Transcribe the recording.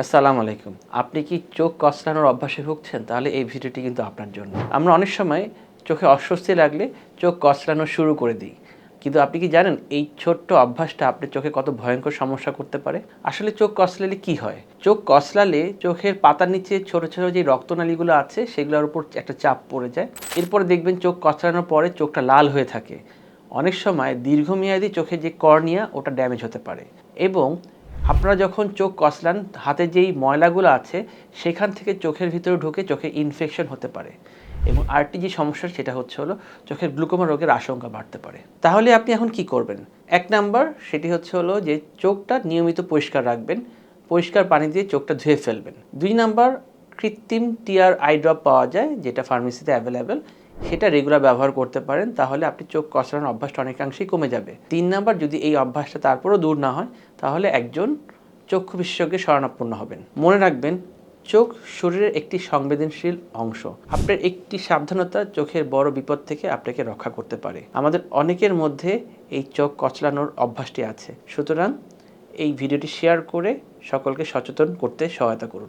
আসসালামু আলাইকুম। আপনি কি চোখ কসলানোর অভ্যাসে ভুগছেন? তাহলে এই ভিডিওটি কিন্তু আপনার জন্য। আমরা অনেক সময় চোখে অস্বস্তি লাগলে চোখ কসলানো শুরু করে দিই। কিন্তু আপনি কি জানেন, এই ছোট্ট অভ্যাসটা আপনার চোখে কত ভয়ঙ্কর সমস্যা করতে পারে? আসলে চোখ কসলালে কি হয়? চোখ কসলালে চোখের পাতার নিচে ছোট ছোট যে রক্তনালীগুলো আছে, সেগুলোর উপর একটা চাপ পড়ে যায়। এরপরে দেখবেন চোখ কসলানোর পরে চোখটা লাল হয়ে থাকে। অনেক সময় দীর্ঘমেয়াদী চোখে যে কর্নিয়া, ওটা ড্যামেজ হতে পারে। এবং আপনারা যখন চোখ কসলান হাতে যেই ময়লাগুলো আছে, সেখান থেকে চোখের ভিতরে ঢুকে চোখে ইনফেকশন হতে পারে। এবং আরেকটি যে সমস্যা, সেটা হচ্ছে হলো চোখের গ্লুকোমা রোগের আশঙ্কা বাড়তে পারে। তাহলে আপনি এখন কি করবেন? এক নাম্বার, সেটি হচ্ছে হলো যে চোখটা নিয়মিত পরিষ্কার রাখবেন। পরিষ্কার পানি দিয়ে চোখটা ধুয়ে ফেলবেন। দুই নাম্বার কৃত্রিম টিয়ার আই ড্রপ পাওয়া যায়, যেটা ফার্মেসিতে অ্যাভেলেবেল সেটা রেগুলার ব্যবহার করতে পারেন, তাহলে আপনি চোখ কষলানোর অভ্যাসটা অনেকাংশেই কমে যাবে। তিন নাম্বার, যদি এই অভ্যাসটা তারপরও দূর না হয়, তাহলে একজন চক্ষু বিশেষজ্ঞের শরণাপন্ন হবেন। মনে রাখবেন, চোখ শরীরের একটি সংবেদনশীল অংশ। আপনার একটি সাবধানতা চোখের বড় বিপদ থেকে আপনাকে রক্ষা করতে পারে। আমাদের অনেকের মধ্যে এই চোখ কচলানোর অভ্যাসটি আছে। সুতরাং এই ভিডিওটি শেয়ার করে সকলকে সচেতন করতে সহায়তা করুন।